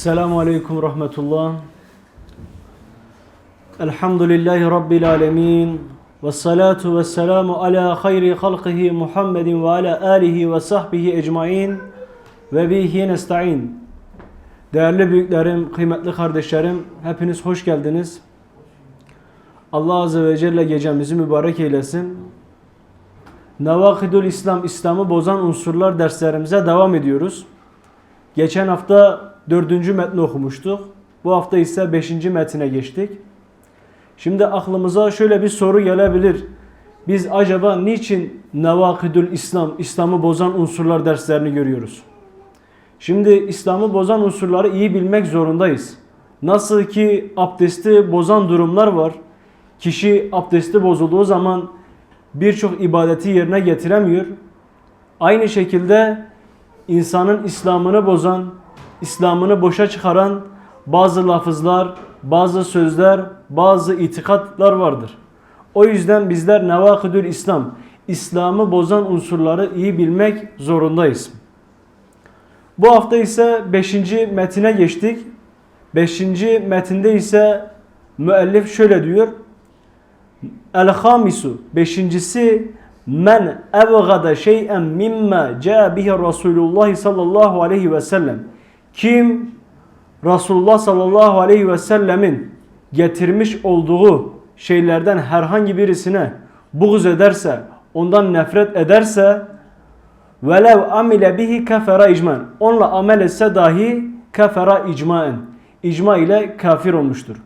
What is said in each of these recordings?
Esselamu Aleyküm Rahmetullah. Elhamdülillahi Rabbil Alemin. Ve salatu ve selamu ala hayri halkihi Muhammedin ve ala alihi ve sahbihi ecmain. Ve bihi nesta'in. Değerli büyüklerim, kıymetli kardeşlerim, hepiniz hoş geldiniz. Allah Azze ve Celle gecemizi mübarek eylesin. Nevakidul İslam, İslam'ı bozan unsurlar derslerimize devam ediyoruz. Geçen hafta dördüncü metni okumuştuk. Bu hafta ise beşinci metine geçtik. Şimdi aklımıza şöyle bir soru gelebilir. Biz acaba niçin Nevakidül İslam, İslam'ı bozan unsurlar derslerini görüyoruz? Şimdi İslam'ı bozan unsurları iyi bilmek zorundayız. Nasıl ki abdesti bozan durumlar var. Kişi abdesti bozulduğu zaman birçok ibadeti yerine getiremiyor. Aynı şekilde insanın İslam'ını bozan, İslam'ını boşa çıkaran bazı lafızlar, bazı sözler, bazı itikatlar vardır. O yüzden bizler nevakidül İslam, İslam'ı bozan unsurları iyi bilmek zorundayız. Bu hafta ise 5. metine geçtik. 5. metinde ise müellif şöyle diyor. El-hamisu beşincisi men evgada şey'en mimma caa bihi Resulullah sallallahu aleyhi ve sellem. Kim Resulullah sallallahu aleyhi ve sellemin getirmiş olduğu şeylerden herhangi birisine buğz ederse, ondan nefret ederse velev amile bihi kefera icman. Onunla amel etse dahi kefera icmaen. İcma ile kafir olmuştur.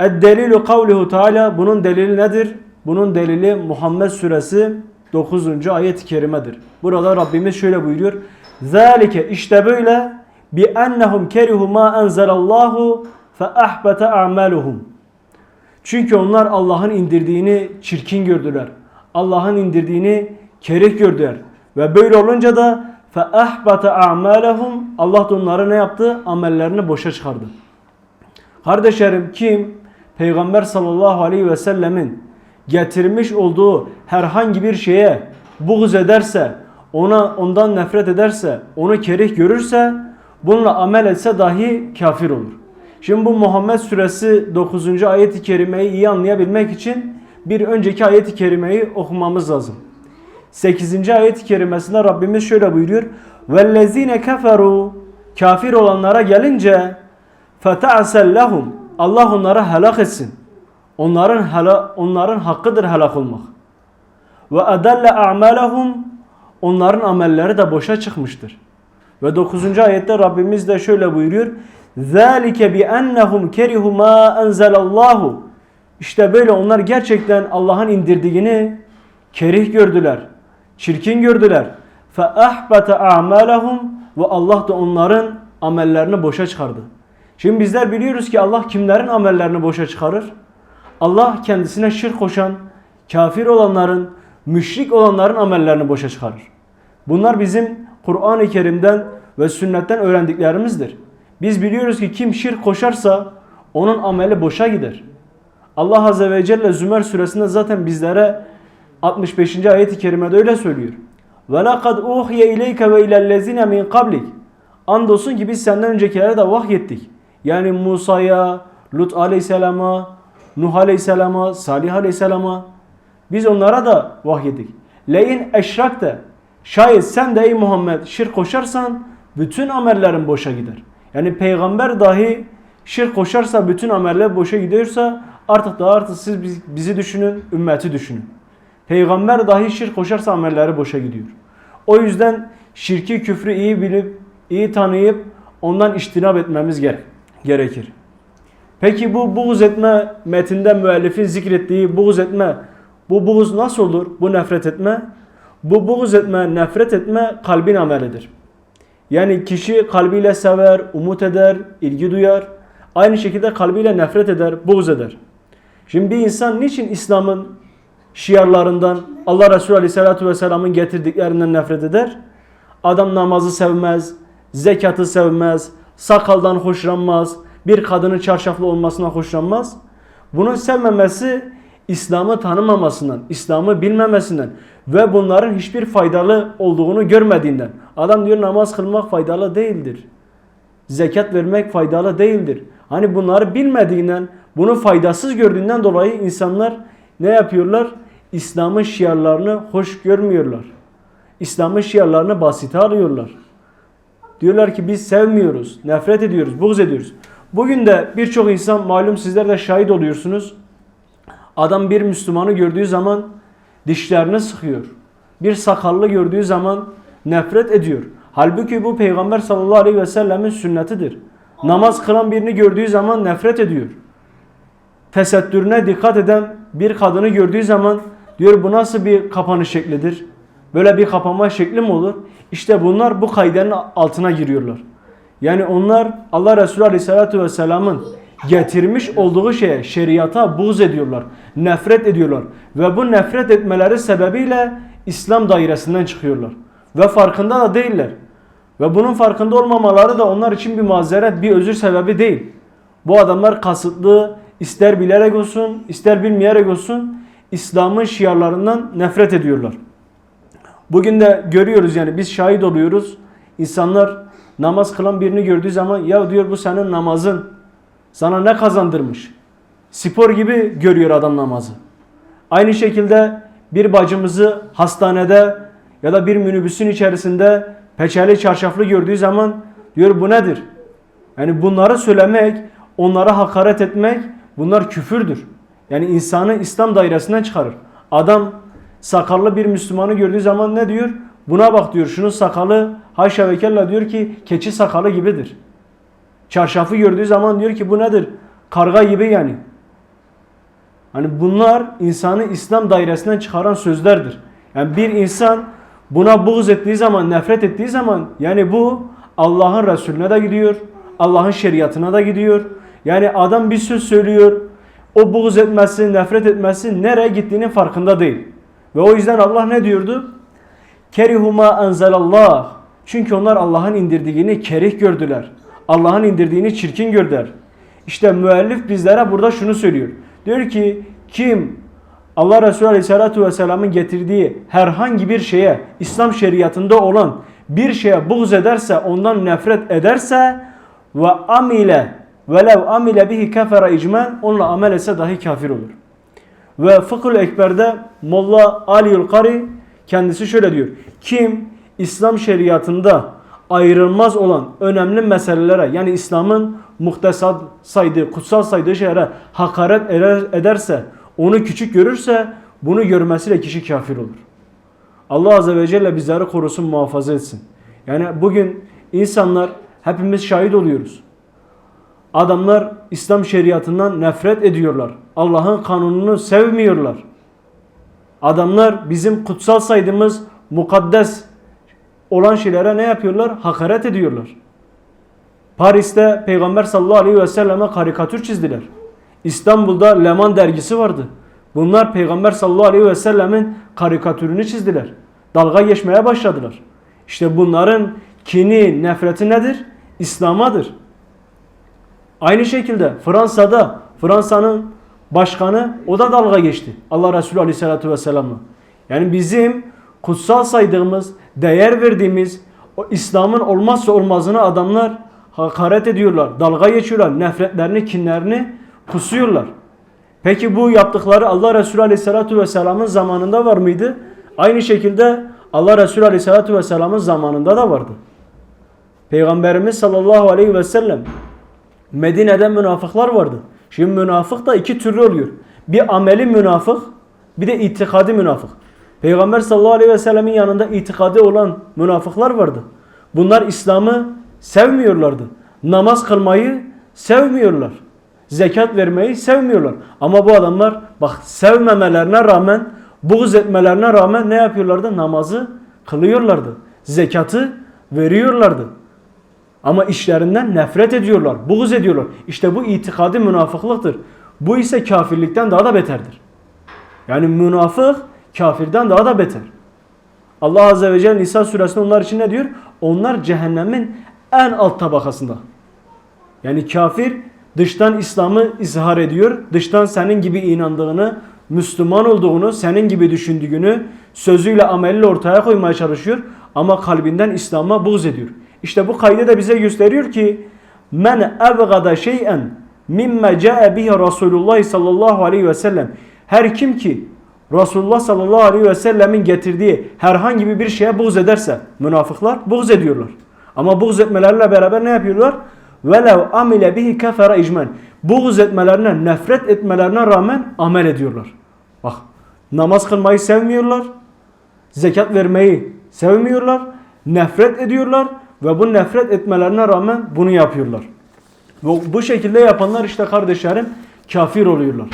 Ed-delilu kavluhu Teala bunun delili nedir? Bunun delili Muhammed suresi 9. ayet-i kerimedir. Burada Rabbimiz şöyle buyuruyor. Zalike işte böyle bi ennehum kerihu ma enzelallahu fe ahbata a'maluhum. Çünkü onlar Allah'ın indirdiğini çirkin gördüler. Allah'ın indirdiğini kerih gördüler. Ve böyle olunca da fe ahbata a'malahum Allah da onları ne yaptı? Amellerini boşa çıkardı. Kardeşlerim kim Peygamber sallallahu aleyhi ve sellemin getirmiş olduğu herhangi bir şeye buğz ederse, ona ondan nefret ederse, onu kerih görürse, bununla amel etse dahi kafir olur. Şimdi bu Muhammed suresi 9. ayet-i kerimeyi iyi anlayabilmek için bir önceki ayet-i kerimeyi okumamız lazım. 8. ayet-i kerimesinde Rabbimiz şöyle buyuruyor. وَالَّذ۪ينَ كَفَرُوا Kafir olanlara gelince فَتَعْسَلْ لَهُمْ Allah onları helak etsin. Onların hela, onların hakkıdır helak olmak. Ve adalla a'malahum onların amelleri de boşa çıkmıştır. Ve 9. ayette Rabbimiz de şöyle buyuruyor. Zalike bi ennehum kerihu ma enzelallahu. İşte böyle onlar gerçekten Allah'ın indirdiğini kerih gördüler. Çirkin gördüler. Ahbata a'malahum ve Allah da onların amellerini boşa çıkardı. Şimdi bizler biliyoruz ki Allah kimlerin amellerini boşa çıkarır? Allah kendisine şirk koşan, kafir olanların, müşrik olanların amellerini boşa çıkarır. Bunlar bizim Kur'an-ı Kerim'den ve sünnetten öğrendiklerimizdir. Biz biliyoruz ki kim şirk koşarsa onun ameli boşa gider. Allah Azze ve Celle Zümer suresinde zaten bizlere 65. ayet-i kerimede öyle söylüyor. وَلَقَدْ اُوْحِيَ اِلَيْكَ وَاِلَى الَّذِينَ مِنْ قَبْلِكَ Andolsun ki biz senden öncekilere de vahyettik. Yani Musa'ya, Lut aleyhisselama, Nuh aleyhisselama, Salih aleyhisselama biz onlara da vahyettik. Leyin eşrakte şayet sen de ey Muhammed şirk koşarsan bütün amellerin boşa gider. Yani peygamber dahi şirk koşarsa bütün ameller boşa gidiyorsa artık daha artık siz bizi düşünün, ümmeti düşünün. Peygamber dahi şirk koşarsa amelleri boşa gidiyor. O yüzden şirki küfrü iyi bilip, iyi tanıyıp ondan iştinab etmemiz gerek gerekir. Peki bu buğz etme metinde müellifin zikrettiği buğz etme bu buğz nasıl olur? Bu nefret etme. Bu buğz etme, nefret etme kalbin amelidir. Yani kişi kalbiyle sever, umut eder, ilgi duyar. Aynı şekilde kalbiyle nefret eder, buğz eder. Şimdi bir insan niçin İslam'ın şiarlarından, Allah Resulü Aleyhisselatü Vesselam'ın getirdiklerinden nefret eder? Adam namazı sevmez, zekatı sevmez, sakaldan hoşlanmaz, bir kadının çarşaflı olmasına hoşlanmaz. Bunun sevmemesi İslam'ı tanımamasından, İslam'ı bilmemesinden ve bunların hiçbir faydalı olduğunu görmediğinden. Adam diyor namaz kılmak faydalı değildir. zekat vermek faydalı değildir. Hani bunları bilmediğinden, bunu faydasız gördüğünden dolayı insanlar ne yapıyorlar? İslam'ın şiarlarını hoş görmüyorlar. İslam'ın şiarlarını basite alıyorlar. Diyorlar ki biz sevmiyoruz, nefret ediyoruz, buğz ediyoruz. Bugün de birçok insan malum sizler de şahit oluyorsunuz. Adam bir Müslümanı gördüğü zaman dişlerini sıkıyor. Bir sakallı gördüğü zaman nefret ediyor. Halbuki bu Peygamber sallallahu aleyhi ve sellemin sünnetidir. Namaz kılan birini gördüğü zaman nefret ediyor. Tesettürüne dikkat eden bir kadını gördüğü zaman diyor bu nasıl bir kapanış şeklidir? Böyle bir kapanma şekli mi olur? İşte bunlar bu kaidenin altına giriyorlar. Yani onlar Allah Resulü Aleyhisselatü Vesselam'ın getirmiş olduğu şeye, şeriata buğz ediyorlar. Nefret ediyorlar. Ve bu nefret etmeleri sebebiyle İslam dairesinden çıkıyorlar. Ve farkında da değiller. Ve bunun farkında olmamaları da onlar için bir mazeret, bir özür sebebi değil. Bu adamlar kasıtlı, ister bilerek olsun, ister bilmeyerek olsun İslam'ın şiarlarından nefret ediyorlar. Bugün de görüyoruz yani biz şahit oluyoruz. İnsanlar namaz kılan birini gördüğü zaman ya diyor bu senin namazın sana ne kazandırmış? Spor gibi görüyor adam namazı. Aynı şekilde bir bacımızı hastanede ya da bir minibüsün içerisinde peçeli çarşaflı gördüğü zaman diyor bu nedir? Yani bunları söylemek, onlara hakaret etmek bunlar küfürdür. Yani insanı İslam dairesinden çıkarır. Adam sakallı bir Müslümanı gördüğü zaman ne diyor? Buna bak diyor şunun sakalı haşa ve kella diyor ki keçi sakalı gibidir. Çarşafı gördüğü zaman diyor ki bu nedir? Karga gibi yani. Hani bunlar insanı İslam dairesinden çıkaran sözlerdir. Yani bir insan buna buğz ettiği zaman, nefret ettiği zaman yani bu Allah'ın Resulüne de gidiyor. Allah'ın şeriatına da gidiyor. Yani adam bir söz söylüyor. O buğz etmesi, nefret etmesi nereye gittiğinin farkında değil. Ve o yüzden Allah ne diyordu? Kerihuma enzelallah. Çünkü onlar Allah'ın indirdiğini kerih gördüler. Allah'ın indirdiğini çirkin gördüler. İşte müellif bizlere burada şunu söylüyor. Diyor ki kim Allah Resulü Aleyhisselatü Vesselam'ın getirdiği herhangi bir şeye İslam şeriatında olan bir şeye buğz ederse ondan nefret ederse ve amile velev amile bihi kefere icmen onunla amel etse dahi kafir olur. Ve Fıkhul Ekber'de Molla Aliül Kari kendisi şöyle diyor. Kim İslam şeriatında ayrılmaz olan önemli meselelere yani İslam'ın muhtesat saydığı, kutsal saydığı şeylere hakaret ederse, onu küçük görürse bunu görmesiyle kişi kafir olur. Allah Azze ve Celle bizleri korusun, muhafaza etsin. Yani bugün insanlar hepimiz şahit oluyoruz. Adamlar İslam şeriatından nefret ediyorlar. Allah'ın kanununu sevmiyorlar. Adamlar bizim kutsal saydığımız mukaddes olan şeylere ne yapıyorlar? Hakaret ediyorlar. Paris'te Peygamber sallallahu aleyhi ve selleme karikatür çizdiler. İstanbul'da Leman dergisi vardı. Bunlar Peygamber sallallahu aleyhi ve sellemin karikatürünü çizdiler. Dalga geçmeye başladılar. İşte bunların kini, nefreti nedir? İslam'adır. Aynı şekilde Fransa'da Fransa'nın başkanı o da dalga geçti. Allah Resulü Aleyhisselatü Vesselam'la. Yani bizim kutsal saydığımız, değer verdiğimiz o İslam'ın olmazsa olmazını adamlar hakaret ediyorlar, dalga geçiyorlar, nefretlerini, kinlerini kusuyorlar. Peki bu yaptıkları Allah Resulü Aleyhisselatü Vesselam'ın zamanında var mıydı? Aynı şekilde Allah Resulü Aleyhisselatü Vesselam'ın zamanında da vardı. Peygamberimiz sallallahu aleyhi ve sellem Medine'de münafıklar vardı. Şimdi münafık da iki türlü oluyor. Bir ameli münafık, bir de itikadi münafık. Peygamber sallallahu aleyhi ve sellemin yanında itikadi olan münafıklar vardı. Bunlar İslam'ı sevmiyorlardı. Namaz kılmayı sevmiyorlar. Zekat vermeyi sevmiyorlar. Ama bu adamlar bak sevmemelerine rağmen, buğz etmelerine rağmen ne yapıyorlardı? Namazı kılıyorlardı. Zekatı veriyorlardı. Ama işlerinden nefret ediyorlar, buğz ediyorlar. İşte bu itikadi münafıklıktır. Bu ise kafirlikten daha da beterdir. Yani münafık kafirden daha da beter. Allah Azze ve Celle Nisa suresinde onlar için ne diyor? Onlar cehennemin en alt tabakasında. Yani kafir dıştan İslam'ı izhar ediyor. Dıştan senin gibi inandığını, Müslüman olduğunu, senin gibi düşündüğünü sözüyle ameliyle ortaya koymaya çalışıyor. Ama kalbinden İslam'a buğz ediyor. İşte bu kaydı da bize gösteriyor ki men ebgada şey'en mimme ca'e bihi Resulullah sallallahu aleyhi ve sellem her kim ki Resulullah sallallahu aleyhi ve sellemin getirdiği herhangi bir şeye buğz ederse münafıklar buğz ediyorlar. Ama buğz etmelerle beraber ne yapıyorlar? Velev amile bihi kefere icmen. Buğz etmelerine, nefret etmelerine rağmen amel ediyorlar. Bak namaz kılmayı sevmiyorlar. Zekat vermeyi sevmiyorlar. Nefret ediyorlar ve bu nefret etmelerine rağmen bunu yapıyorlar. Bu, bu şekilde yapanlar işte kardeşlerim kafir oluyorlar.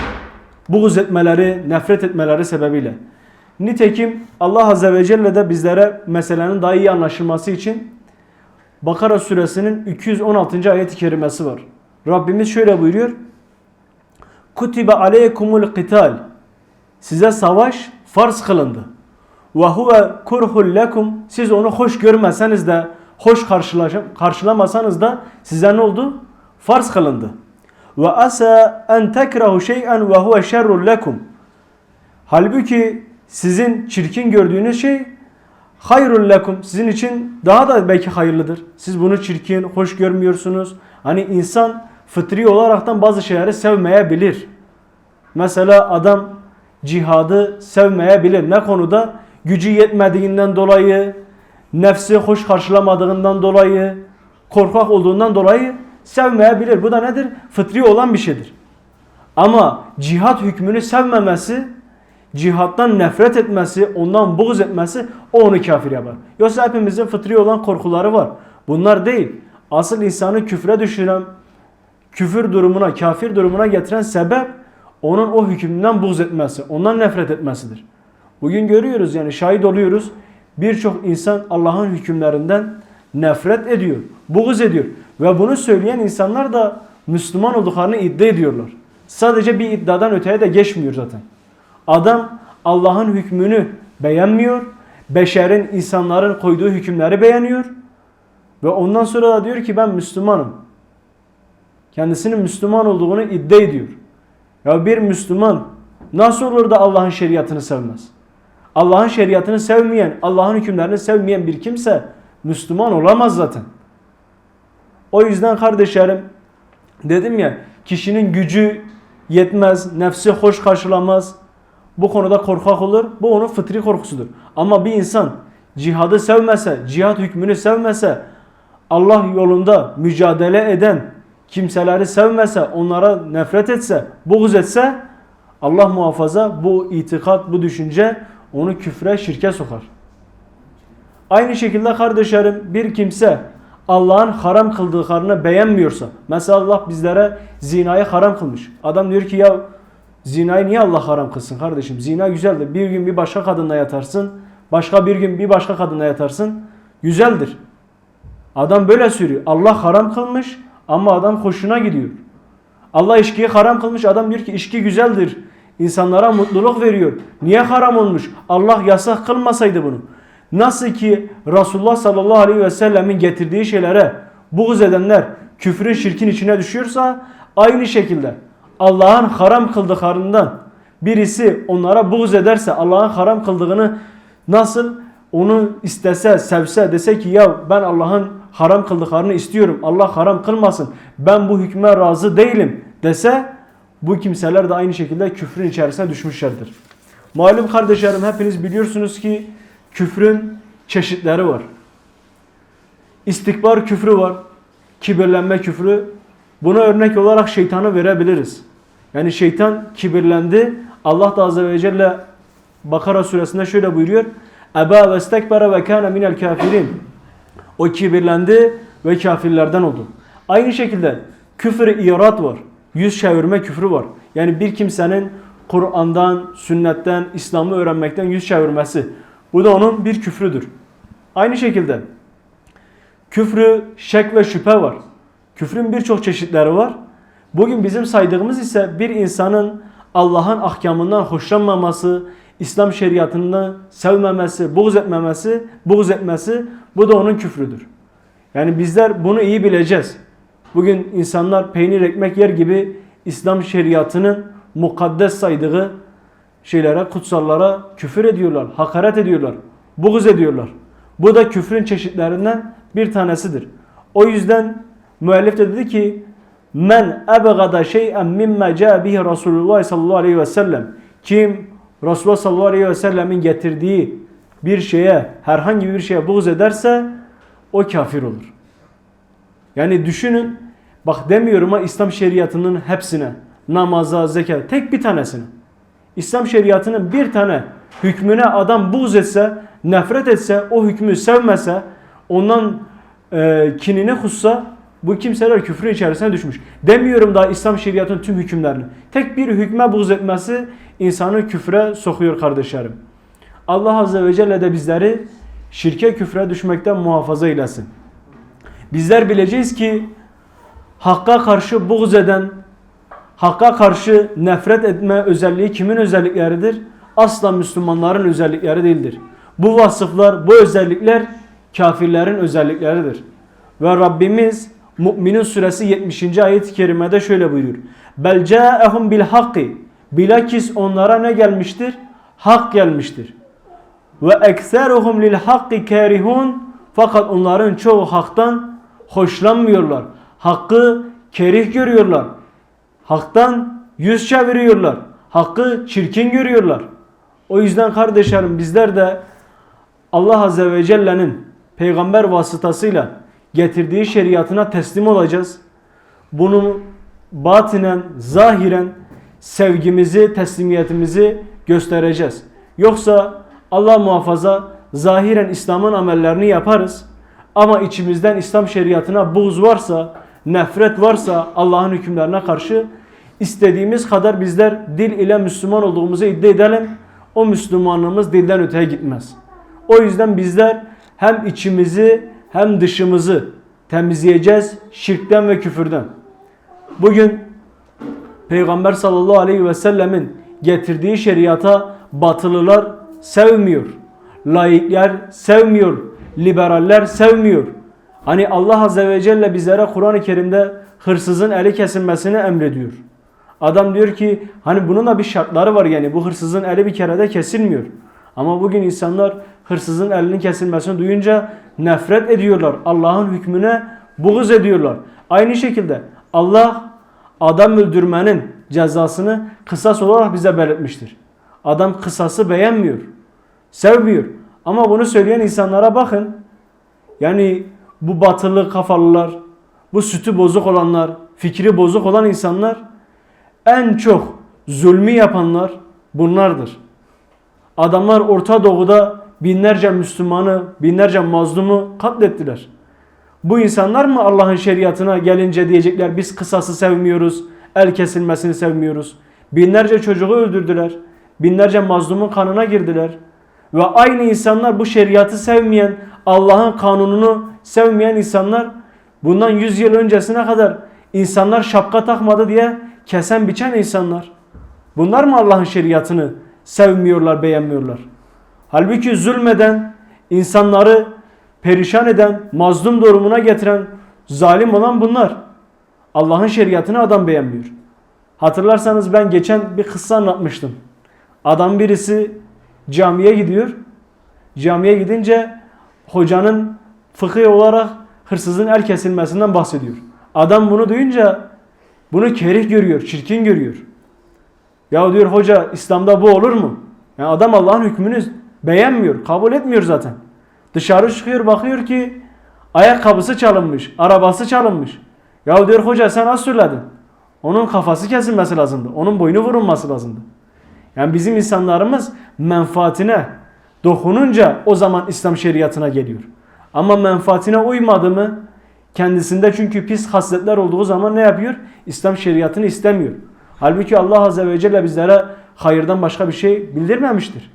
Buğz etmeleri, nefret etmeleri sebebiyle. Nitekim Allah Azze ve Celle de bizlere meselenin daha iyi anlaşılması için Bakara suresinin 216. ayet-i kerimesi var. Rabbimiz şöyle buyuruyor. Kutibe aleykumul qital. Size savaş farz kılındı. Ve huve kurhul lekum. Siz onu hoş görmeseniz de, hoş karşılamasanız da size ne oldu? Farz kılındı. Ve asa en tekrahu şey'en ve huve şerrul lekum. Halbuki sizin çirkin gördüğünüz şey hayrul lekum. Sizin için daha da belki hayırlıdır. Siz bunu çirkin, hoş görmüyorsunuz. Hani insan fıtri olaraktan bazı şeyleri sevmeyebilir. Mesela adam cihadı sevmeyebilir. Ne konuda? Gücü yetmediğinden dolayı, nefsi hoş karşılamadığından dolayı, korkak olduğundan dolayı sevmeyebilir. Bu da nedir? Fıtri olan bir şeydir. Ama cihat hükmünü sevmemesi, cihattan nefret etmesi, ondan buğz etmesi o onu kafir yapar. Yoksa hepimizin fıtri olan korkuları var. Bunlar değil. Asıl insanı küfre düşüren, küfür durumuna, kafir durumuna getiren sebep onun o hükmünden buğz etmesi, ondan nefret etmesidir. Bugün görüyoruz yani şahit oluyoruz. Birçok insan Allah'ın hükümlerinden nefret ediyor, buğz ediyor. Ve bunu söyleyen insanlar da Müslüman olduklarını iddia ediyorlar. Sadece bir iddiadan öteye de geçmiyor zaten. Adam Allah'ın hükmünü beğenmiyor. Beşerin, insanların koyduğu hükümleri beğeniyor. Ve ondan sonra da diyor ki ben Müslümanım. Kendisinin Müslüman olduğunu iddia ediyor. Ya bir Müslüman nasıl olur da Allah'ın şeriatını sevmez? Allah'ın şeriatını sevmeyen, Allah'ın hükümlerini sevmeyen bir kimse Müslüman olamaz zaten. O yüzden kardeşlerim dedim ya kişinin gücü yetmez, nefsi hoş karşılamaz. Bu konuda korkak olur. Bu onun fıtri korkusudur. Ama bir insan cihadı sevmese, cihat hükmünü sevmese, Allah yolunda mücadele eden kimseleri sevmese, onlara nefret etse, buğz etse Allah muhafaza bu itikat, bu düşünce onu küfre, şirke sokar. Aynı şekilde kardeşlerim bir kimse Allah'ın haram kıldıklarını beğenmiyorsa mesela Allah bizlere zinayı haram kılmış. Adam diyor ki ya zinayı niye Allah haram kılsın kardeşim? Zina güzeldir. Bir gün bir başka kadınla yatarsın. Başka bir gün bir başka kadınla yatarsın. Güzeldir. Adam böyle söylüyor. Allah haram kılmış ama adam hoşuna gidiyor. Allah içkiyi haram kılmış. Adam diyor ki içki güzeldir. İnsanlara mutluluk veriyor. Niye haram olmuş? Allah yasak kılmasaydı bunu. Nasıl ki Resulullah sallallahu aleyhi ve sellemin getirdiği şeylere buğz edenler küfrün şirkin içine düşüyorsa aynı şekilde Allah'ın haram kıldıklarından birisi onlara buğz ederse Allah'ın haram kıldığını nasıl onu istese, sevse, dese ki ya ben Allah'ın haram kıldıklarını istiyorum. Allah haram kılmasın. Ben bu hükme razı değilim dese bu kimseler de aynı şekilde küfrün içerisine düşmüşlerdir. Malum kardeşlerim hepiniz biliyorsunuz ki küfrün çeşitleri var. İstikbar küfrü var. Kibirlenme küfrü. Buna örnek olarak şeytanı verebiliriz. Yani şeytan kibirlendi. Allah da Azze ve Celle Bakara suresinde şöyle buyuruyor. Eba ve istekbere ve kâne minel kafirin. O kibirlendi ve kafirlerden oldu. Aynı şekilde küfür irat var. Yüz çevirme küfrü var. Yani bir kimsenin Kur'an'dan, sünnetten, İslam'ı öğrenmekten yüz çevirmesi. Bu da onun bir küfrüdür. Aynı şekilde küfrü, şek ve şüphe var. Küfrün birçok çeşitleri var. Bugün bizim saydığımız ise bir insanın Allah'ın ahkamından hoşlanmaması, İslam şeriatını sevmemesi, buğz etmemesi, buğz etmesi bu da onun küfrüdür. Yani bizler bunu iyi bileceğiz. Bugün insanlar peynir ekmek yer gibi İslam şeriatının mukaddes saydığı şeylere, kutsallara küfür ediyorlar, hakaret ediyorlar, buğz ediyorlar. Bu da küfrün çeşitlerinden bir tanesidir. O yüzden müellif de dedi ki men ebgada şey'en mimme ca bihi Resulullah sallallahu aleyhi ve sellem kim Resulullah sallallahu aleyhi ve sellemin getirdiği bir şeye herhangi bir şeye buğz ederse o kafir olur. Yani düşünün bak demiyorum ha İslam şeriatının hepsine namaza, zekat tek bir tanesine. İslam şeriatının bir tane hükmüne adam buğz etse, nefret etse, o hükmü sevmese, ondan e, kinini kussa bu kimseler küfrün içerisine düşmüş. Demiyorum daha İslam şeriatının tüm hükümlerini. Tek bir hükme buğz etmesi insanı küfre sokuyor kardeşlerim. Allah Azze ve Celle de bizleri şirke küfre düşmekten muhafaza eylesin. Bizler bileceğiz ki Hakka karşı buğz eden, Hakka karşı nefret etme özelliği kimin özellikleridir? Asla Müslümanların özellikleri değildir. Bu vasıflar, bu özellikler kafirlerin özellikleridir. Ve Rabbimiz Mü'minin suresi 70. ayet-i kerimede şöyle buyuruyor. Bel ca'ehum bil hakki. Bilakis onlara ne gelmiştir? Hak gelmiştir. Ve ekseruhum lil hakki kerihun. Fakat onların çoğu haktan hoşlanmıyorlar. Hakkı kerih görüyorlar. Haktan yüz çeviriyorlar. Hakkı çirkin görüyorlar. O yüzden kardeşlerim bizler de Allah Azze ve Celle'nin peygamber vasıtasıyla getirdiği şeriatına teslim olacağız. Bunu batinen, zahiren sevgimizi, teslimiyetimizi göstereceğiz. Yoksa Allah muhafaza zahiren İslam'ın amellerini yaparız. Ama içimizden İslam şeriatına buğz varsa, nefret varsa Allah'ın hükümlerine karşı istediğimiz kadar bizler dil ile Müslüman olduğumuzu iddia edelim. O Müslümanlığımız dilden öteye gitmez. O yüzden bizler hem içimizi hem dışımızı temizleyeceğiz şirkten ve küfürden. Bugün Peygamber sallallahu aleyhi ve sellemin getirdiği şeriata batılılar sevmiyor. Laikler sevmiyor. Liberaller sevmiyor. Hani Allah azze ve celle bizlere Kur'an-ı Kerim'de hırsızın eli kesilmesini emrediyor. Adam diyor ki hani bunun da bir şartları var yani bu hırsızın eli bir kerede kesilmiyor. Ama bugün insanlar hırsızın elinin kesilmesini duyunca nefret ediyorlar. Allah'ın hükmüne buğz ediyorlar. Aynı şekilde Allah adam öldürmenin cezasını kısas olarak bize belirtmiştir. Adam kısası beğenmiyor. Sevmiyor. Ama bunu söyleyen insanlara bakın. Yani bu batılı kafalılar, bu sütü bozuk olanlar, fikri bozuk olan insanlar en çok zulmü yapanlar bunlardır. Adamlar Orta Doğu'da binlerce Müslümanı, binlerce mazlumu katlettiler. Bu insanlar mı Allah'ın şeriatına gelince diyecekler biz kısası sevmiyoruz, el kesilmesini sevmiyoruz. Binlerce çocuğu öldürdüler. Binlerce mazlumun kanına girdiler. Ve aynı insanlar bu şeriatı sevmeyen, Allah'ın kanununu sevmeyen insanlar bundan 100 yıl öncesine kadar insanlar şapka takmadı diye kesen biçen insanlar. Bunlar mı Allah'ın şeriatını sevmiyorlar, beğenmiyorlar? Halbuki zulmeden, insanları perişan eden, mazlum durumuna getiren, zalim olan bunlar. Allah'ın şeriatını adam beğenmiyor. Hatırlarsanız ben geçen bir kıssa anlatmıştım. Adam birisi camiye gidiyor. Camiye gidince hocanın fıkıh olarak hırsızın el kesilmesinden bahsediyor. Adam bunu duyunca bunu kerih görüyor, çirkin görüyor. Ya diyor hoca İslam'da bu olur mu? Yani adam Allah'ın hükmünü beğenmiyor, kabul etmiyor zaten. Dışarı çıkıyor bakıyor ki ayakkabısı çalınmış, arabası çalınmış. Ya diyor hoca sen az söyledin. Onun kafası kesilmesi lazımdı. Onun boynu vurulması lazımdı. Yani bizim insanlarımız menfaatine dokununca o zaman İslam şeriatına geliyor. Ama menfaatine uymadı mı kendisinde çünkü pis hasletler olduğu zaman ne yapıyor? İslam şeriatını istemiyor. Halbuki Allah Azze ve Celle bizlere hayırdan başka bir şey bildirmemiştir.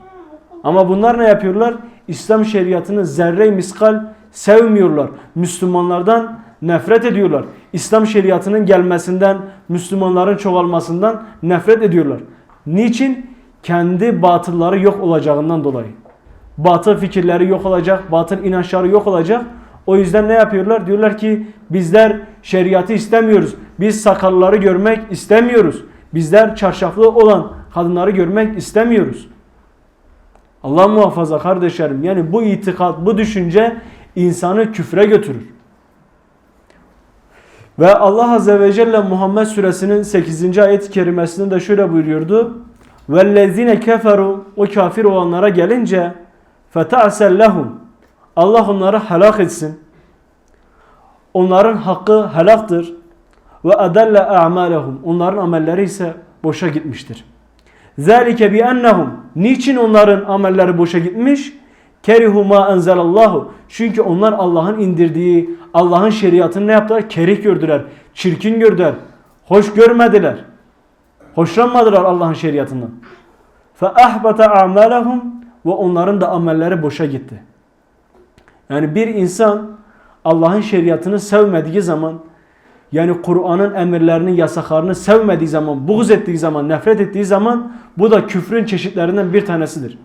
Ama bunlar ne yapıyorlar? İslam şeriatını zerre miskal sevmiyorlar. Müslümanlardan nefret ediyorlar. İslam şeriatının gelmesinden, Müslümanların çoğalmasından nefret ediyorlar. Niçin? Kendi batılları yok olacağından dolayı. Batıl fikirleri yok olacak, batıl inançları yok olacak. O yüzden ne yapıyorlar? Diyorlar ki bizler şeriatı istemiyoruz. Biz sakalları görmek istemiyoruz. Bizler çarşaflı olan kadınları görmek istemiyoruz. Allah muhafaza kardeşlerim. Yani bu itikat, bu düşünce insanı küfre götürür. Ve Allah Azze ve Celle Muhammed suresinin 8. ayet-i kerimesinde de şöyle buyuruyordu. وَالَّذِينَ كَفَرُوا O kafir olanlara gelince فَتَعْسَلْ لَهُمْ Allah onları helak etsin. Onların hakkı helaktır. Ve adalla a'malahum. Onların amelleri ise boşa gitmiştir. Zalike bi ennehum. Niçin onların amelleri boşa gitmiş? Kerihu ma enzelallahu. Çünkü onlar Allah'ın indirdiği, Allah'ın şeriatını ne yaptılar? Kerih gördüler. Çirkin gördüler. Hoş görmediler. Hoşlanmadılar Allah'ın şeriatından. Fe ahbata a'malahum ve onların da amelleri boşa gitti. Yani bir insan Allah'ın şeriatını sevmediği zaman yani Kur'an'ın emirlerini, yasaklarını sevmediği zaman, buğz ettiği zaman, nefret ettiği zaman bu da küfrün çeşitlerinden bir tanesidir.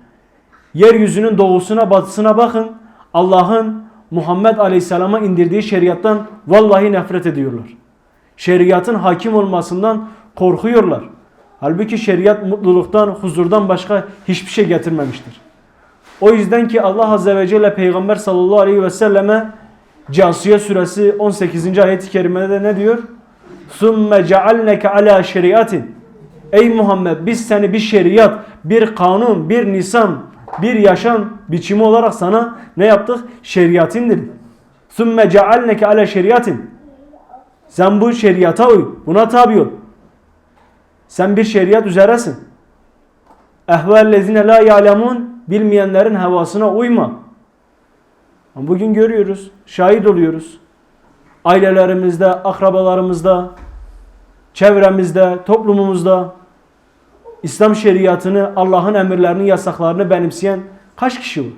Yeryüzünün doğusuna, batısına bakın. Allah'ın Muhammed Aleyhisselam'a indirdiği şeriattan vallahi nefret ediyorlar. Şeriatın hakim olmasından korkuyorlar. Halbuki şeriat mutluluktan, huzurdan başka hiçbir şey getirmemiştir. O yüzden ki Allah Azze ve Celle Peygamber sallallahu aleyhi ve selleme Casiye suresi 18. ayet-i kerimede ne diyor? ثُمَّ جَعَلْنَكَ عَلَى şeriatin. Ey Muhammed biz seni bir şeriat, bir kanun, bir nisan, bir yaşam biçimi olarak sana ne yaptık? Şeriat indirdik. ثُمَّ جَعَلْنَكَ عَلَى şeriatin. Sen bu şeriata uy, buna tabi ol. Sen bir şeriat üzeresin. Ehvellezine la ya'lemun bilmeyenlerin hevasına uyma. Bugün görüyoruz, şahit oluyoruz. Ailelerimizde, akrabalarımızda, çevremizde, toplumumuzda İslam şeriatını, Allah'ın emirlerini, yasaklarını benimseyen kaç kişi var?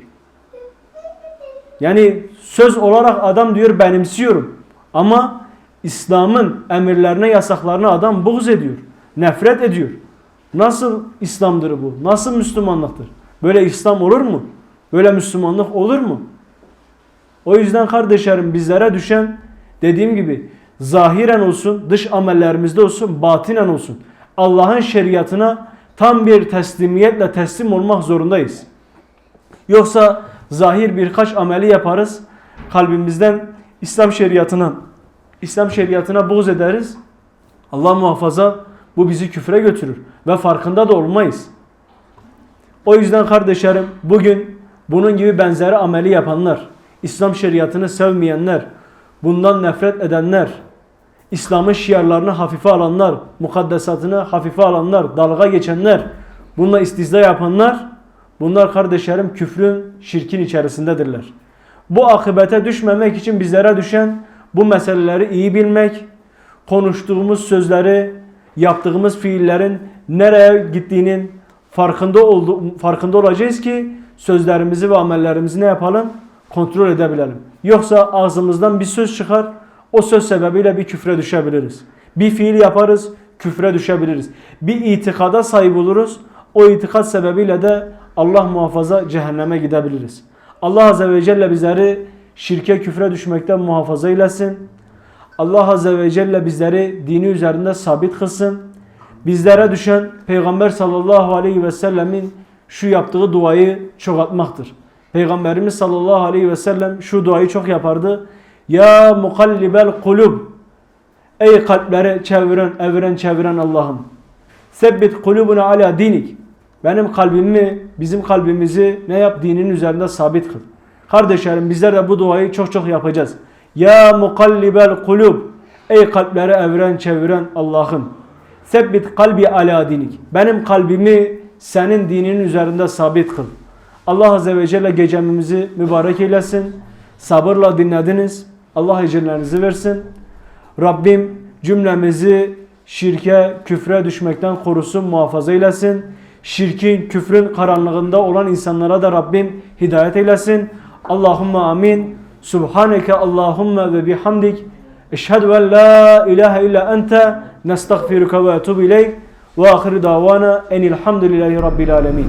Yani söz olarak adam diyor benimsiyorum. Ama İslam'ın emirlerine, yasaklarına adam buğz ediyor. Nefret ediyor. Nasıl İslam'dır bu? Nasıl Müslümanlıktır? Böyle İslam olur mu? Böyle Müslümanlık olur mu? O yüzden kardeşlerim bizlere düşen dediğim gibi zahiren olsun, dış amellerimizde olsun, batinen olsun. Allah'ın şeriatına tam bir teslimiyetle teslim olmak zorundayız. Yoksa zahir birkaç ameli yaparız. Kalbimizden İslam şeriatına İslam şeriatına buğz ederiz. Allah muhafaza bu bizi küfre götürür ve farkında da olmayız. O yüzden kardeşlerim bugün bunun gibi benzeri ameli yapanlar, İslam şeriatını sevmeyenler, bundan nefret edenler, İslam'ın şiarlarını hafife alanlar, mukaddesatını hafife alanlar, dalga geçenler, bununla istizda yapanlar, bunlar kardeşlerim küfrün, şirkin içerisindedirler. Bu akıbete düşmemek için bizlere düşen bu meseleleri iyi bilmek, konuştuğumuz sözleri, yaptığımız fiillerin nereye gittiğinin farkında oldu, farkında olacağız ki sözlerimizi ve amellerimizi ne yapalım? Kontrol edebilelim. Yoksa ağzımızdan bir söz çıkar, o söz sebebiyle bir küfre düşebiliriz. Bir fiil yaparız, küfre düşebiliriz. Bir itikada sahip oluruz, o itikat sebebiyle de Allah muhafaza cehenneme gidebiliriz. Allah Azze ve Celle bizleri şirke küfre düşmekten muhafaza eylesin. Allah Azze ve Celle bizleri dini üzerinde sabit kılsın. Bizlere düşen Peygamber sallallahu aleyhi ve sellemin şu yaptığı duayı çoğaltmaktır. Peygamberimiz sallallahu aleyhi ve sellem şu duayı çok yapardı. Ya mukallibel kulub Ey kalpleri çeviren, eviren, çeviren Allah'ım. Sebbit kulubuna ala dinik. Benim kalbimi, bizim kalbimizi ne yap? Dinin üzerinde sabit kıl. Kardeşlerim bizler de bu duayı çok çok yapacağız. Ya mukallibel kulub. Ey kalpleri eviren, çeviren Allah'ım. Sebbit kalbi ala dinik. Benim kalbimi senin dininin üzerinde sabit kıl. Allah Azze ve Celle gecemizi mübarek eylesin. Sabırla dinlediniz. Allah ecirlerinizi versin. Rabbim cümlemizi şirke, küfre düşmekten korusun, muhafaza eylesin. Şirkin, küfrün karanlığında olan insanlara da Rabbim hidayet eylesin. Allahümme amin. Subhaneke Allahümme ve bihamdik. Eşhedü en la ilahe illa ente nestağfiruka ve etubu ileyk. Ve ahir davana enilhamdülillahi rabbil alemin.